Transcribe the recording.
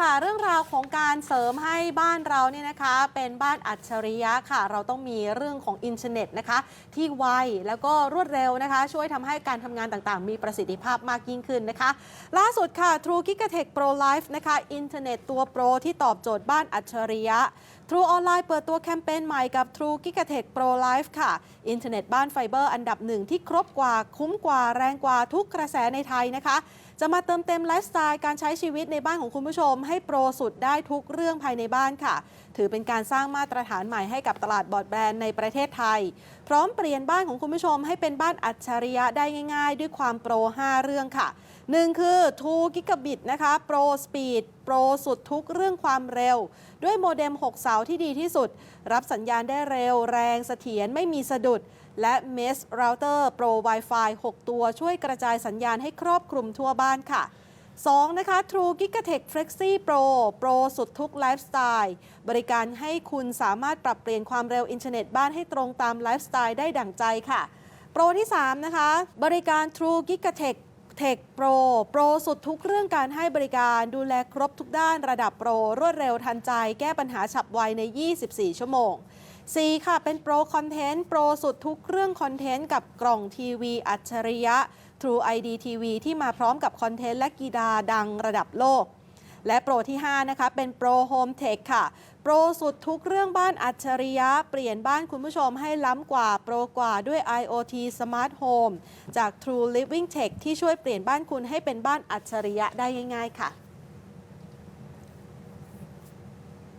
ค่ะเรื่องราวของการเสริมให้บ้านเราเนี่ยนะคะเป็นบ้านอัจฉริยะค่ะ เราต้องมีเรื่องของอินเทอร์เน็ตนะคะ ที่ไวแล้วก็รวดเร็วนะคะ ช่วยทำให้การทำงานต่างๆ มีประสิทธิภาพมากยิ่งขึ้นนะคะ ล่าสุดค่ะ True Gigatech Pro Life นะคะอินเทอร์เน็ตตัวโปรที่ตอบโจทย์บ้านอัจฉริยะ True ออนไลน์เปิดตัวแคมเปญใหม่กับ True Gigatech Pro Life ค่ะ อินเทอร์เน็ตบ้านไฟเบอร์อันดับหนึ่งที่ครบกว่าคุ้มกว่าแรงกว่าทุกกระแสในไทยนะคะ จะมาเติมเต็มไลฟ์สไตล์การใช้ชีวิตในบ้านของคุณผู้ชมให้โปรสุดได้ทุกเรื่องภายในบ้านค่ะ ถือเป็นการสร้างมาตรฐานใหม่ให้กับตลาดบอร์ดแบรนด์ในประเทศไทย พร้อมเปลี่ยนบ้านของคุณผู้ชมให้เป็นบ้านอัจฉริยะได้ง่าย ๆ ด้วยความโปร 5 เรื่องค่ะ 1 คือ2 Gigabit นะคะ Pro Speed โปรสุดทุกเรื่องความเร็ว ด้วยโมเด็ม 6 เสาที่ดีที่สุด รับสัญญาณได้เร็ว แรงเสถียรไม่มีสะดุด และ Mesh Router Pro Wi-Fi 6 ตัวช่วยกระจายสัญญาณให้ครอบคลุมทั่วบ้านค่ะ 2 นะคะ True Gigatech Flexi Pro โปรสุดทุกไลฟ์สไตล์บริการให้คุณสามารถปรับเปลี่ยนความเร็วอินเทอร์เน็ตบ้านให้ตรงตามไลฟ์สไตล์ได้ดั่งใจค่ะ โปรที่ 3 นะคะ บริการ True Gigatech Tech Pro โปรสุดทุกเรื่องการให้บริการดูแลครบทุกด้านระดับโปร รวดเร็วทันใจ แก้ปัญหาฉับไวใน 24 ชั่วโมง 4 ค่ะ เป็นโปรคอนเทนต์ โปรสุดทุกเรื่องคอนเทนต์กับกล่องทีวีอัจฉริยะ True ID TV ที่มาพร้อมกับคอนเทนต์และกีฬาดังระดับโลก และโปรที่ 5 นะคะ เป็นโปรโฮมเทคค่ะ โปรสุดทุกเรื่องบ้านอัจฉริยะ เปลี่ยนบ้านคุณผู้ชมให้ล้ำกว่าโปรกว่าด้วย IoT Smart Home จาก True Living Tech ที่ช่วยเปลี่ยนบ้านคุณให้เป็นบ้านอัจฉริยะได้ง่าย ๆ ค่ะ